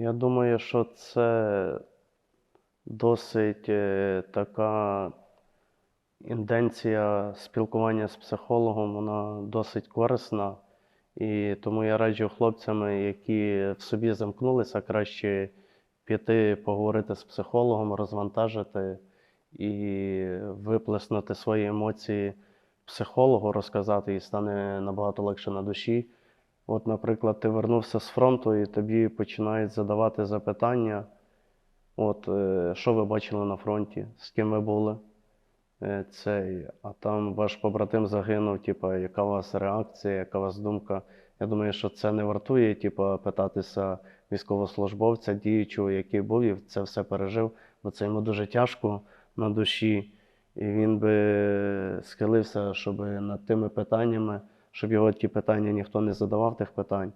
Я думаю, що це досить е, така інденція спілкування з психологом, вона досить корисна. І тому я раджу хлопцям, які в собі замкнулися, краще піти поговорити з психологом, розвантажити і виплеснути свої емоції психологу, розказати, і стане набагато легше на душі. От, наприклад, ти вернувся з фронту і тобі починають задавати запитання. От, е, що ви бачили на фронті, з ким ви були? Е, Цей, а там ваш побратим загинув, типа, яка у вас реакція, яка у вас думка? Я думаю, що це не вартує, типа, питатися військовослужбовця, діючого, який був і це все пережив, бо це йому дуже тяжко на душі. І він би схилився, щоб над тими питаннями, щоб його ті питання ніхто не задавав тих питань,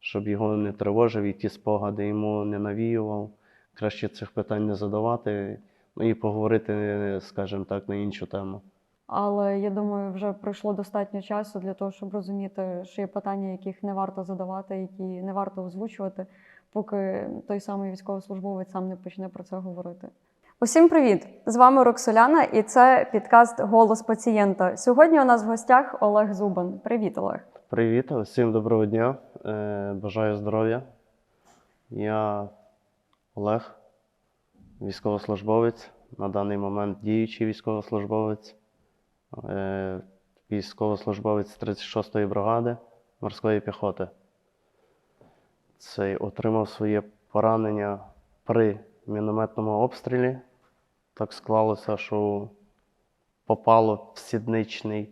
щоб його не тривожив і ті спогади йому не навіював. Краще цих питань не задавати, ну і поговорити, скажімо так, на іншу тему. Але я думаю, вже пройшло достатньо часу для того, щоб розуміти, що є питання, яких не варто задавати, які не варто озвучувати, поки той самий військовослужбовець сам не почне про це говорити. Усім привіт! З вами Роксоляна, і це підкаст Голос пацієнта. Сьогодні у нас в гостях Олег Зубан. Привіт, Олег. Привіт, всім доброго дня. Е, Бажаю здоров'я. Я Олег, військовослужбовець, на даний момент діючий військовослужбовець, е, військовослужбовець 36-ї бригади морської піхоти. Цей отримав своє поранення при мінометному обстрілі. Так склалося, що попало в сідничний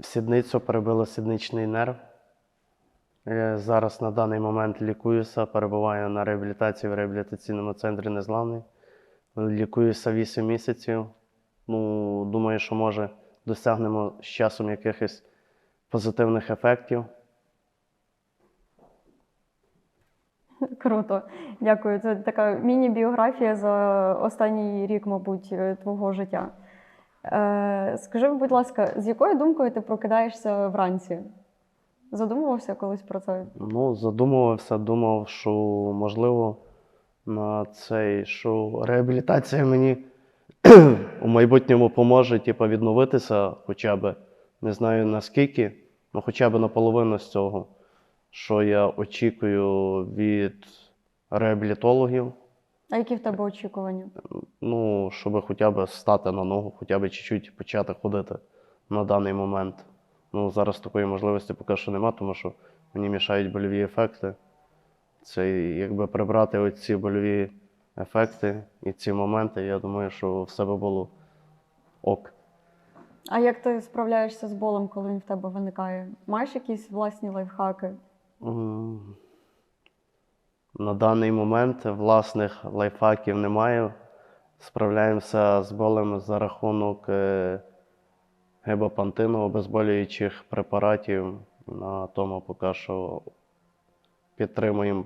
в сідницю перебило сідничний нерв. Я зараз на даний момент лікуюся, перебуваю на реабілітації в реабілітаційному центрі Незламний. Лікуюся 8 місяців. Ну, думаю, що може досягнемо з часом якихось позитивних ефектів. Круто, дякую. Це така міні-біографія за останній рік, мабуть, е, твого життя. Е, скажи, будь ласка, з якою думкою ти прокидаєшся вранці? Задумувався колись про це? Ну, задумувався, думав, що можливо на цей, що реабілітація мені у майбутньому поможе типу, відновитися хоча б, не знаю наскільки, ну хоча б наполовину з цього, що я очікую від реабілітологів. А які в тебе очікування? Ну, щоб хоча б стати на ногу, хоча б чуть-чуть почати ходити на даний момент. Ну, зараз такої можливості поки що нема, тому що мені мішають больові ефекти. Це якби прибрати оці больові ефекти і ці моменти, я думаю, що все би було ок. А як ти справляєшся з болем, коли він в тебе виникає? Маєш якісь власні лайфхаки? На даний момент власних лайфхаків немає. Справляємося з болем за рахунок е, гебапантину, обезболюючих препаратів. На тому поки що підтримуємо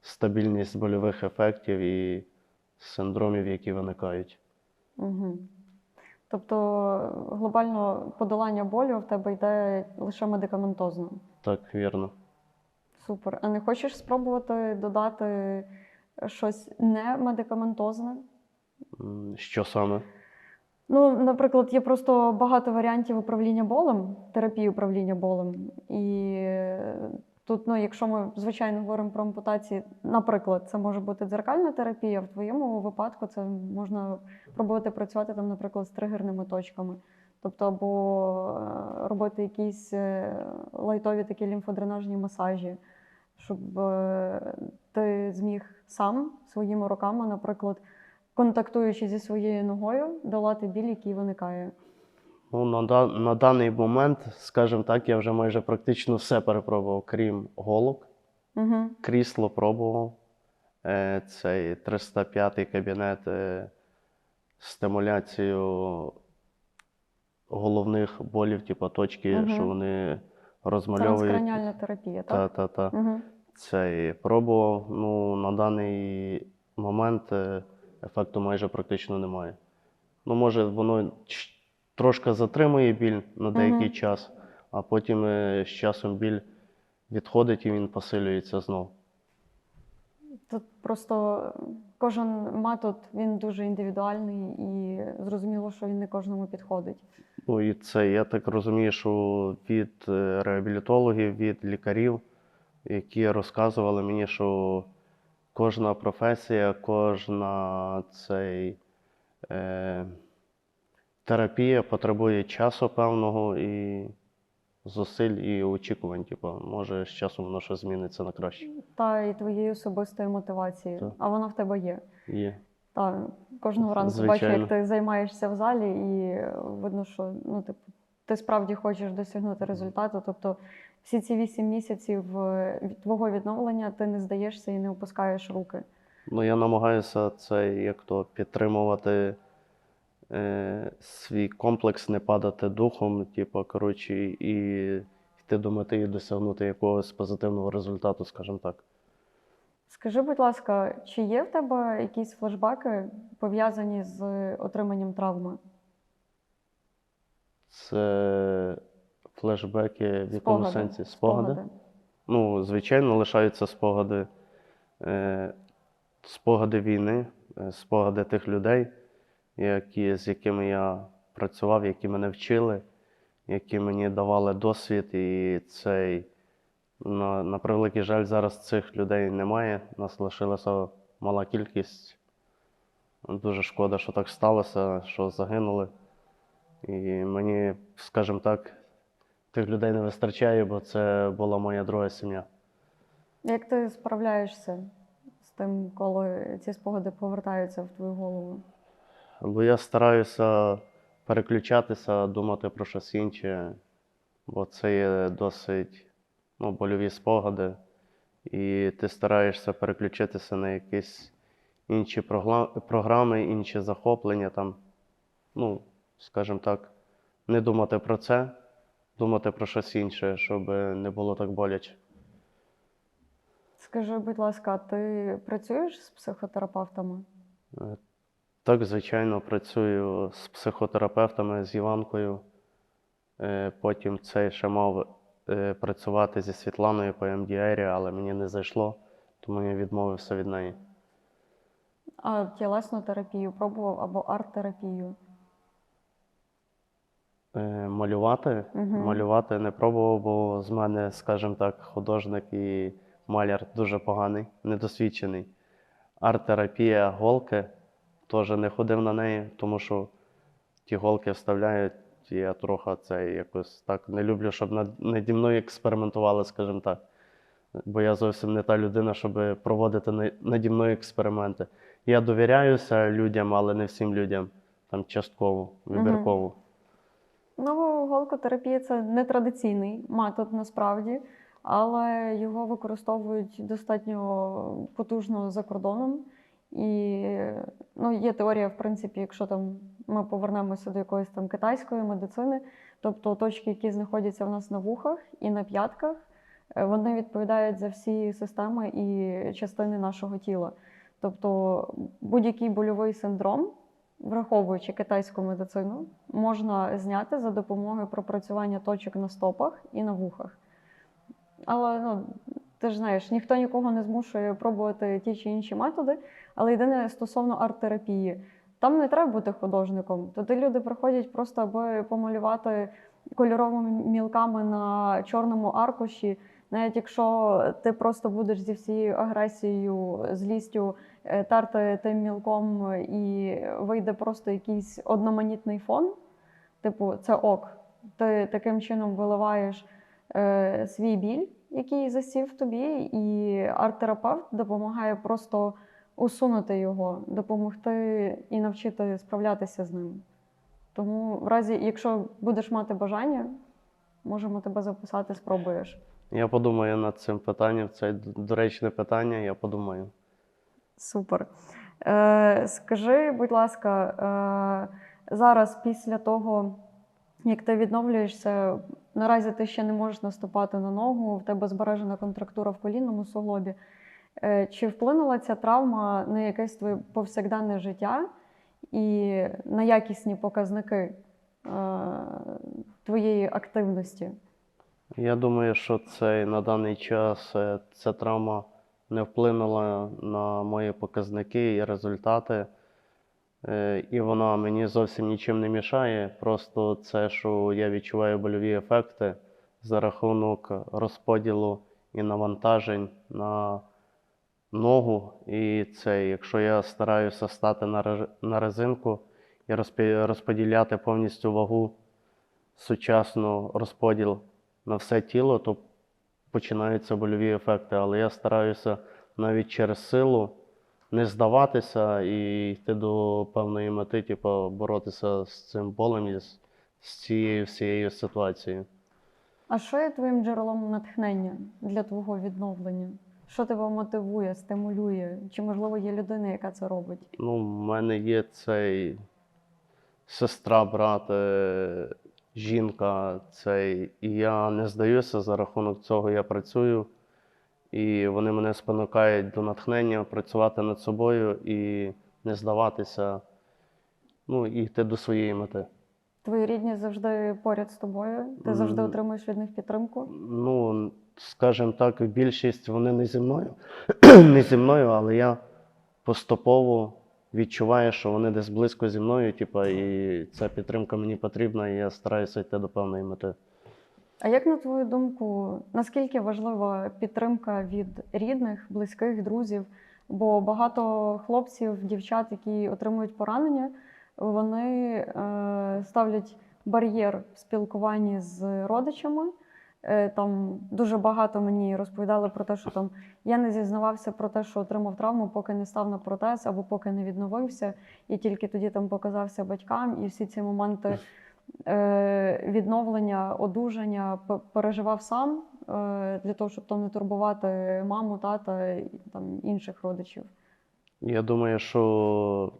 стабільність больових ефектів і синдромів, які виникають. Угу. Тобто глобально подолання болю в тебе йде лише медикаментозно. Так, вірно. Супер. А не хочеш спробувати додати щось не медикаментозне? Що саме? Ну, наприклад, є просто багато варіантів управління болем, терапії управління болем. І тут, ну, якщо ми звичайно говоримо про ампутації, наприклад, це може бути дзеркальна терапія. В твоєму випадку це можна пробувати працювати там, наприклад, з тригерними точками. Тобто, або е, робити якісь е, лайтові такі лімфодренажні масажі, щоб е, ти зміг сам своїми руками, наприклад, контактуючи зі своєю ногою, долати біль, який виникає. Ну, на, на даний момент, скажімо так, я вже майже практично все перепробував, крім голок. Угу. Крісло пробував. Цей 305 кабінет стимуляцію головних болів, типу точки, Мгм. що вони розмальовують. Транскраніальна терапія, Та, так? та, та. Угу. Цей пробував. Ну, на даний момент е, ефекту майже практично немає. Ну, може, воно трошки затримує біль на деякий Мгм. час, а потім е, з часом біль відходить і він посилюється знов. Тут просто кожен метод він дуже індивідуальний і зрозуміло, що він не кожному підходить. Ну і це, я так розумію, що від е, реабілітологів, від лікарів, які розказували мені, що кожна професія, кожна цей, е, терапія потребує часу певного і зусиль і очікувань. Типу, може, з часом воно щось зміниться на краще. Та й твоєї особистої мотивації, Так. а вона в тебе є. Є. Та кожного ранку бачу, як ти займаєшся в залі, і видно, що ну, типу, ти справді хочеш досягнути результату. Тобто всі ці вісім місяців е, твого відновлення ти не здаєшся і не опускаєш руки. Ну, я намагаюся це як то підтримувати е, свій комплекс, не падати духом, типу, коротше, і йти до мети і досягнути якогось позитивного результату, скажімо так. Скажи, будь ласка, чи є в тебе якісь флешбеки пов'язані з отриманням травми? Це флешбеки в якому сенсі? Спогади? Ну, звичайно, лишаються спогади, е, спогади війни, е, спогади тих людей, які, з якими я працював, які мене вчили, які мені давали досвід. І цей, на, на превеликий жаль, зараз цих людей немає. Нас лишилася мала кількість. Дуже шкода, що так сталося, що загинули. І мені, скажімо так, тих людей не вистачає, бо це була моя друга сім'я. Як ти справляєшся з тим, коли ці спогади повертаються в твою голову? Бо я стараюся переключатися, думати про щось інше, бо це є досить ну, больові спогади. І ти стараєшся переключитися на якісь інші програми, інші захоплення, там, ну, скажімо так, не думати про це, думати про щось інше, щоб не було так боляче. Скажи, будь ласка, ти працюєш з психотерапевтами? Так, звичайно, працюю з психотерапевтами, з Іванкою. Е, Потім цей ще мав е, працювати зі Світланою по МДРі, але мені не зайшло, тому я відмовився від неї. А тілесну терапію пробував або арт-терапію? Е, Малювати. Мгм. Малювати не пробував, бо з мене, скажімо так, художник і маляр дуже поганий, недосвідчений. Арт-терапія, голки теж не ходив на неї, тому що ті голки вставляють, і я трохи це якось так не люблю, щоб над, наді мною експериментували, скажімо так. Бо я зовсім не та людина, щоб проводити на- наді мною експерименти. Я довіряюся людям, але не всім людям. Там частково, вибірково. Ну, голкотерапія це нетрадиційний метод насправді, але його використовують достатньо потужно за кордоном. І ну, є теорія, в принципі, якщо там ми повернемося до якоїсь там китайської медицини, тобто точки, які знаходяться в нас на вухах і на п'ятках, е, вони відповідають за всі системи і частини нашого тіла. Тобто будь-який больовий синдром, враховуючи китайську медицину, можна зняти за допомогою пропрацювання точок на стопах і на вухах. Але ну, ти ж знаєш, ніхто нікого не змушує пробувати ті чи інші методи. Але єдине стосовно арт-терапії, там не треба бути художником. Туди люди приходять просто, аби помалювати кольоровими мілками на чорному аркуші. Навіть якщо ти просто будеш зі всією агресією, злістю е, терти тим мілком і вийде просто якийсь одноманітний фон, типу, це ок. Ти таким чином виливаєш е, свій біль, який засів тобі, і арт-терапевт допомагає просто усунути його, допомогти і навчити справлятися з ним. Тому, в разі, якщо будеш мати бажання, можемо тебе записати, спробуєш. Я подумаю над цим питанням. Це доречне питання, я подумаю. Супер. Е, скажи, будь ласка, е, зараз після того, як ти відновлюєшся, наразі ти ще не можеш наступати на ногу, в тебе збережена контрактура в колінному суглобі. Е, чи вплинула ця травма на якесь твоє повсякденне життя і на якісні показники е, твоєї активності? Я думаю, що це на даний час е, ця травма не вплинула на мої показники і результати. І вона мені зовсім нічим не мішає. Просто це, що я відчуваю больові ефекти за рахунок розподілу і навантажень на ногу. І це, якщо я стараюся стати на, резинку і розподіляти повністю вагу сучасну розподіл на все тіло, то починаються больові ефекти. Але я стараюся навіть через силу не здаватися і йти до певної мети, типу, боротися з цим болем і з цією всією ситуацією. А що є твоїм джерелом натхнення для твого відновлення? Що тебе мотивує, стимулює? Чи можливо є людина, яка це робить? Ну, в мене є цей сестра, брат, е, жінка, цей, і я не здаюся за рахунок цього я працюю. І вони мене спонукають до натхнення працювати над собою і не здаватися, ну і йти до своєї мети. Твої рідні завжди поряд з тобою? Ти завжди отримуєш від них підтримку? Ну, скажімо так, більшість вони не зі мною, не зі мною, але я поступово відчуваю, що вони десь близько зі мною, типа, і ця підтримка мені потрібна, і я стараюся йти до певної мети. А як на твою думку, наскільки важлива підтримка від рідних, близьких, друзів? Бо багато хлопців, дівчат, які отримують поранення, вони е, ставлять бар'єр в спілкуванні з родичами. Е, там дуже багато мені розповідали про те, що там я не зізнавався про те, що отримав травму, поки не став на протез або поки не відновився, і тільки тоді там показався батькам, і всі ці моменти е, відновлення, одужання переживав сам е, для того, щоб там не турбувати маму, тата і там інших родичів. Я думаю, що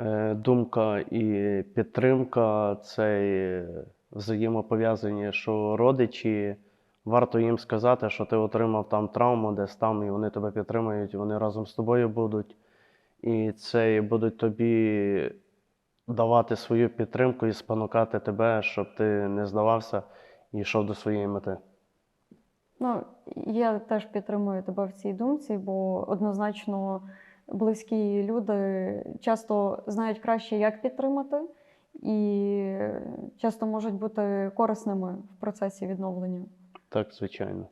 е, думка і підтримка це е, взаємопов'язані, що родичі, варто їм сказати, що ти отримав там травму, десь там, і вони тебе підтримують, вони разом з тобою будуть. І це будуть тобі давати свою підтримку і спонукати тебе, щоб ти не здавався і йшов до своєї мети. Ну, я теж підтримую тебе в цій думці, бо однозначно близькі люди часто знають краще, як підтримати, і часто можуть бути корисними в процесі відновлення. Так, звичайно.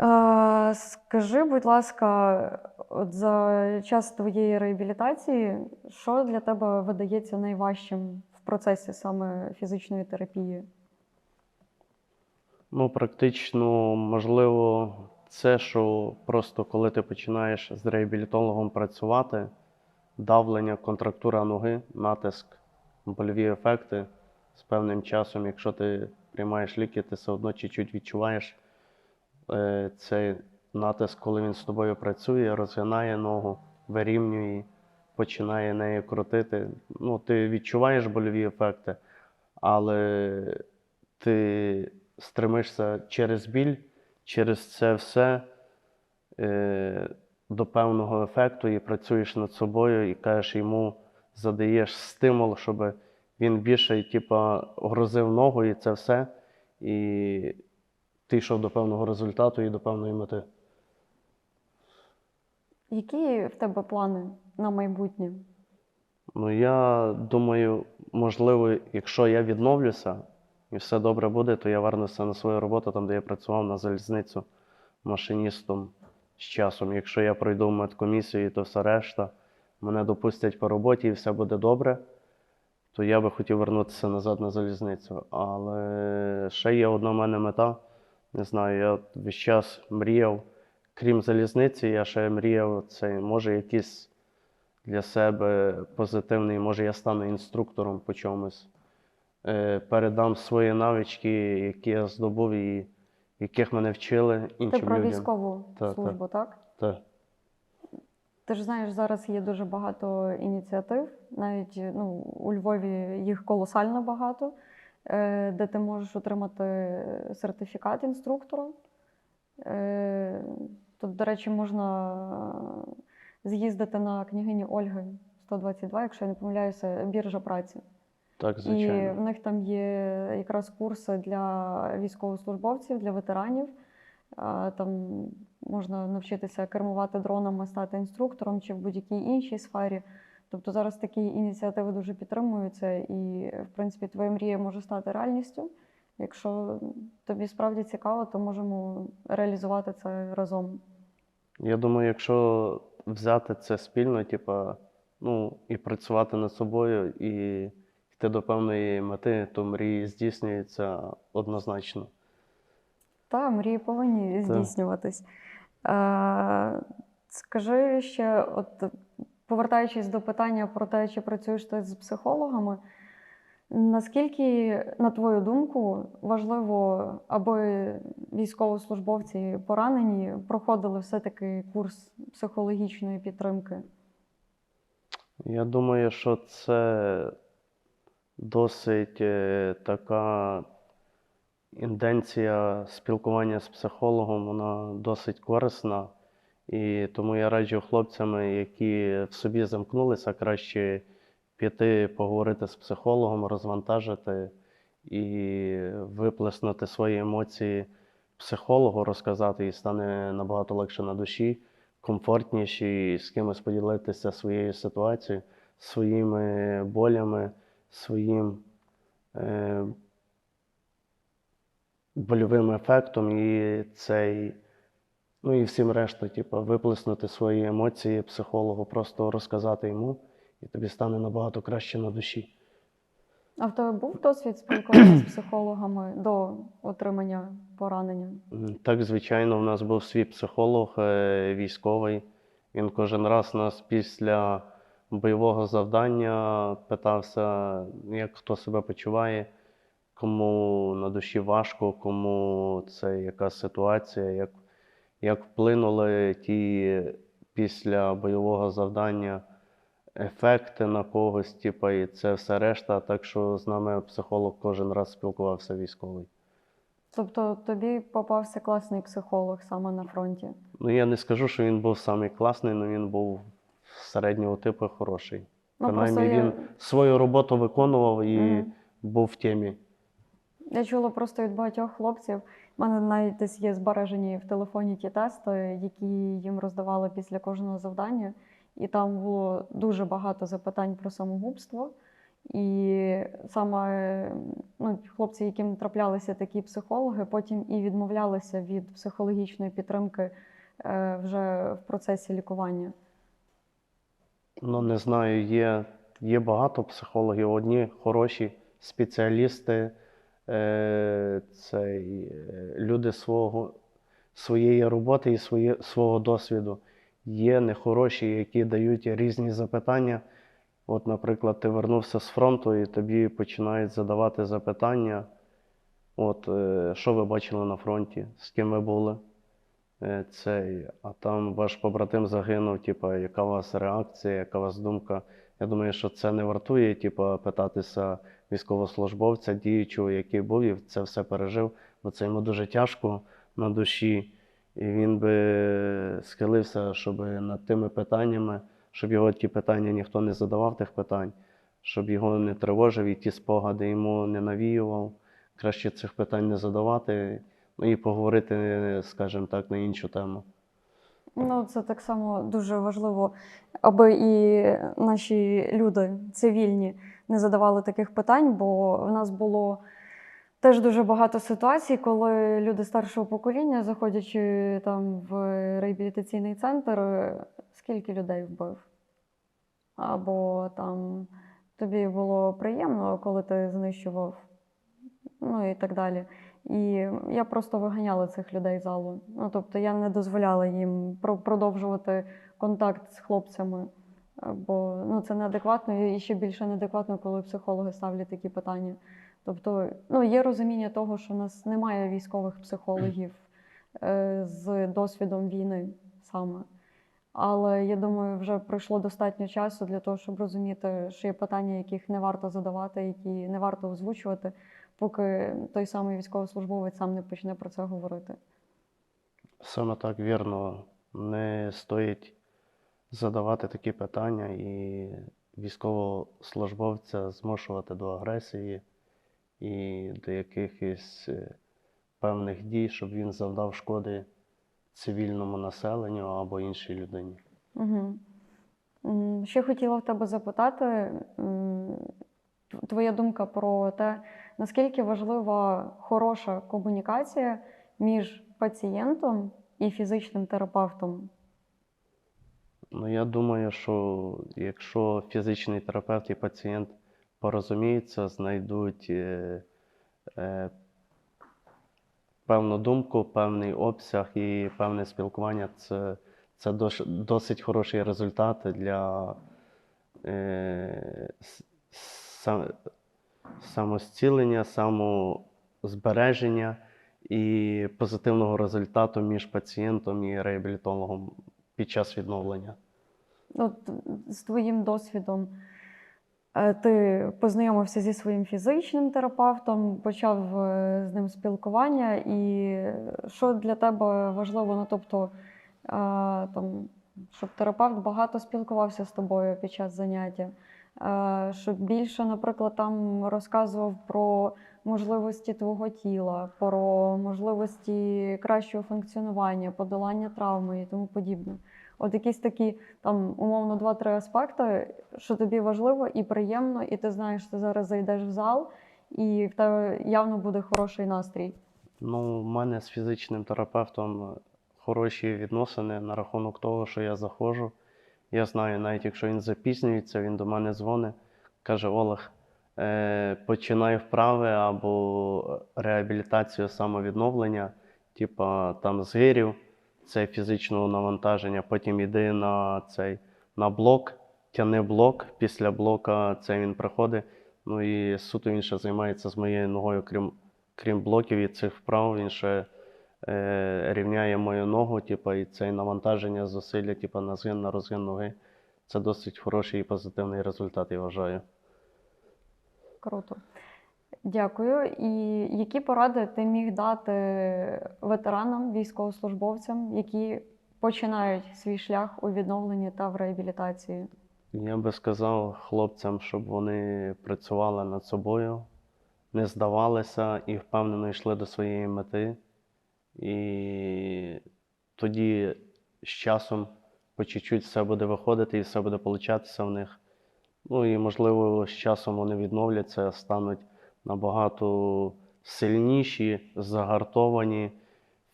Е, Скажи, будь ласка, от за час твоєї реабілітації, що для тебе видається найважчим в процесі саме фізичної терапії? Ну, практично, можливо, це, що просто коли ти починаєш з реабілітологом працювати, давлення, контрактура ноги, натиск, больові ефекти з певним часом, якщо ти приймаєш ліки, ти все одно чуть-чуть відчуваєш е, цей натиск, коли він з тобою працює, розгинає ногу, вирівнює, починає нею крутити. Ну, ти відчуваєш больові ефекти, але ти стремишся через біль, через це все е, до певного ефекту і працюєш над собою і кажеш йому, задаєш стимул, щоб він більше типа, грозив ногу і це все. І ти йшов до певного результату і до певної мети. Які в тебе плани на майбутнє? Ну, я думаю, можливо, якщо я відновлюся і все добре буде, то я вернуся на свою роботу, там, де я працював на залізницю машиністом з часом. Якщо я пройду медкомісію, то все решта, мене допустять по роботі і все буде добре, то я би хотів вернутися назад на залізницю. Але ще є одна в мене мета. Не знаю, я весь час мріяв, крім залізниці, я ще мріяв, це може якийсь для себе позитивний, може я стану інструктором по чомусь. Е, Передам свої навички, які я здобув і яких мене вчили Ти іншим про людям. військову Так, службу, так? Так. Ти ж знаєш, зараз є дуже багато ініціатив, навіть ну, у Львові їх колосально багато, е, де ти можеш отримати сертифікат інструктора. Е, Тут, до речі, можна з'їздити на княгині Ольги 122, якщо я не помиляюся, біржа праці. Так, звичайно. І в них там є якраз курси для військовослужбовців, для ветеранів. Там можна навчитися кермувати дронами, стати інструктором чи в будь-якій іншій сфері. Тобто зараз такі ініціативи дуже підтримуються, і, в принципі, твоя мрія може стати реальністю. Якщо тобі справді цікаво, то можемо реалізувати це разом. Я думаю, якщо взяти це спільно, типа, ну, і працювати над собою, і йти до певної мети, то мрії здійснюються однозначно. Та, мрії повинні здійснюватись. Е, скажи ще, от повертаючись до питання про те, чи працюєш ти з психологами, наскільки, на твою думку, важливо, аби військовослужбовці поранені проходили все-таки курс психологічної підтримки? Я думаю, що це досить е, така інденція спілкування з психологом, вона досить корисна. І тому я раджу хлопцям, які в собі замкнулися, краще піти поговорити з психологом, розвантажити і виплеснути свої емоції психологу, розказати, і стане набагато легше на душі, комфортніше і з кимось поділитися своєю ситуацією, своїми болями, своїм е, больовим ефектом і цей. Ну і всім решта, типу, виплеснути свої емоції психологу, просто розказати йому, і тобі стане набагато краще на душі. А в тебе був досвід спілкування з психологами до отримання поранення? Так, звичайно, в нас був свій психолог е, військовий. Він кожен раз нас після бойового завдання питався, як хто себе почуває, кому на душі важко, кому це яка ситуація, як, як вплинули ті після бойового завдання ефекти на когось, типу, і це все решта. Так що з нами психолог кожен раз спілкувався військовий. Тобто тобі попався класний психолог саме на фронті? Ну, я не скажу, що він був самий класний, але він був середнього типу хороший. Ну, Принаймні я- він свою роботу виконував і Мгм. був в темі. Я чула просто від багатьох хлопців. У мене навіть десь є збережені в телефоні ті тести, які їм роздавали після кожного завдання. І там було дуже багато запитань про самогубство. І саме ну, хлопці, яким траплялися такі психологи, потім і відмовлялися від психологічної підтримки е, вже в процесі лікування. Ну, не знаю, є, є багато психологів. Одні хороші спеціалісти, е, е, люди свого, своєї роботи і своє, свого досвіду. Є нехороші, які дають різні запитання. От, наприклад, ти вернувся з фронту і тобі починають задавати запитання. От, е, що ви бачили на фронті, з ким ви були? Е, а там ваш побратим загинув, типа, яка у вас реакція, яка у вас думка? Я думаю, що це не вартує, типа, питатися військовослужбовця, діючого, який був і це все пережив, бо це йому дуже тяжко на душі. І він би схилився, щоб над тими питаннями, щоб його ті питання ніхто не задавав тих питань, щоб його не тривожив і ті спогади йому не навіював. Краще цих питань не задавати, ну і поговорити, скажімо так, на іншу тему. Ну, це так само дуже важливо, аби і наші люди цивільні не задавали таких питань, бо в нас було теж дуже багато ситуацій, коли люди старшого покоління, заходячи там в реабілітаційний центр, скільки людей вбив? Або там тобі було приємно, коли ти знищував, ну і так далі. І я просто виганяла цих людей залу. Ну, тобто я не дозволяла їм продовжувати контакт з хлопцями, е, бо ну, це неадекватно і ще більше неадекватно, коли психологи ставлять такі питання. Тобто, ну, є розуміння того, що в нас немає військових психологів е, з досвідом війни саме. Але я думаю, вже пройшло достатньо часу для того, щоб розуміти, що є питання, яких не варто задавати, які не варто озвучувати, поки той самий військовослужбовець сам не почне про це говорити. Саме так вірно, не стоїть задавати такі питання і військовослужбовця змушувати до агресії і до якихось е, певних дій, щоб він завдав шкоди цивільному населенню або іншій людині. Угу. Ще хотіла в тебе запитати, твоя думка про те, наскільки важлива хороша комунікація між пацієнтом і фізичним терапевтом? Ну, я думаю, що якщо фізичний терапевт і пацієнт порозуміються, знайдуть е, е, певну думку, певний обсяг і певне спілкування, це, це досить хороший результат для е, сам- самозцілення, самозбереження і позитивного результату між пацієнтом і реабілітологом під час відновлення. От з твоїм досвідом е, ти познайомився зі своїм фізичним терапевтом, почав е, з ним спілкування, і що для тебе важливо? Ну, тобто, е, там, щоб терапевт багато спілкувався з тобою під час заняття, щоб більше, наприклад, там розказував про можливості твого тіла, про можливості кращого функціонування, подолання травми і тому подібне. От якісь такі там умовно два-три аспекти, що тобі важливо і приємно, і ти знаєш, ти зараз зайдеш в зал, і в тебе явно буде хороший настрій. Ну, в мене з фізичним терапевтом хороші відносини на рахунок того, що я заходжу. Я знаю, навіть якщо він запізнюється, він до мене дзвонить, каже: Олег, е, починай вправи або реабілітацію самовідновлення, типа там згирів, це фізичного навантаження, потім іди на цей на блок, тяни блок. Після блока це він приходить. Ну і суто він ще займається з моєю ногою, крім крім блоків і цих вправ, він ще рівняє мою ногу, типу, і це навантаження зусилля, типу, на згин, на розгин ноги. Це досить хороший і позитивний результат, я вважаю. Круто. Дякую. І які поради ти міг дати ветеранам, військовослужбовцям, які починають свій шлях у відновленні та в реабілітації? Я би сказав хлопцям, щоб вони працювали над собою, не здавалися і впевнено йшли до своєї мети. І тоді з часом по чуть-чуть все буде виходити і все буде получатися в них. Ну і, можливо, з часом вони відновляться, стануть набагато сильніші, загартовані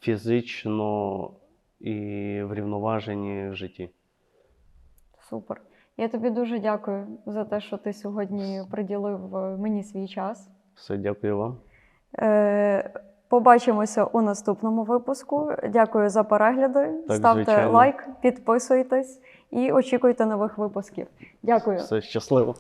фізично і врівноважені в житті. Супер. Я тобі дуже дякую за те, що ти сьогодні приділив е, мені свій час. Все, дякую вам. Е, Побачимося у наступному випуску. Дякую за перегляди. Так, Ставте звичайно. лайк, підписуйтесь і очікуйте нових випусків. Дякую. Все щасливо.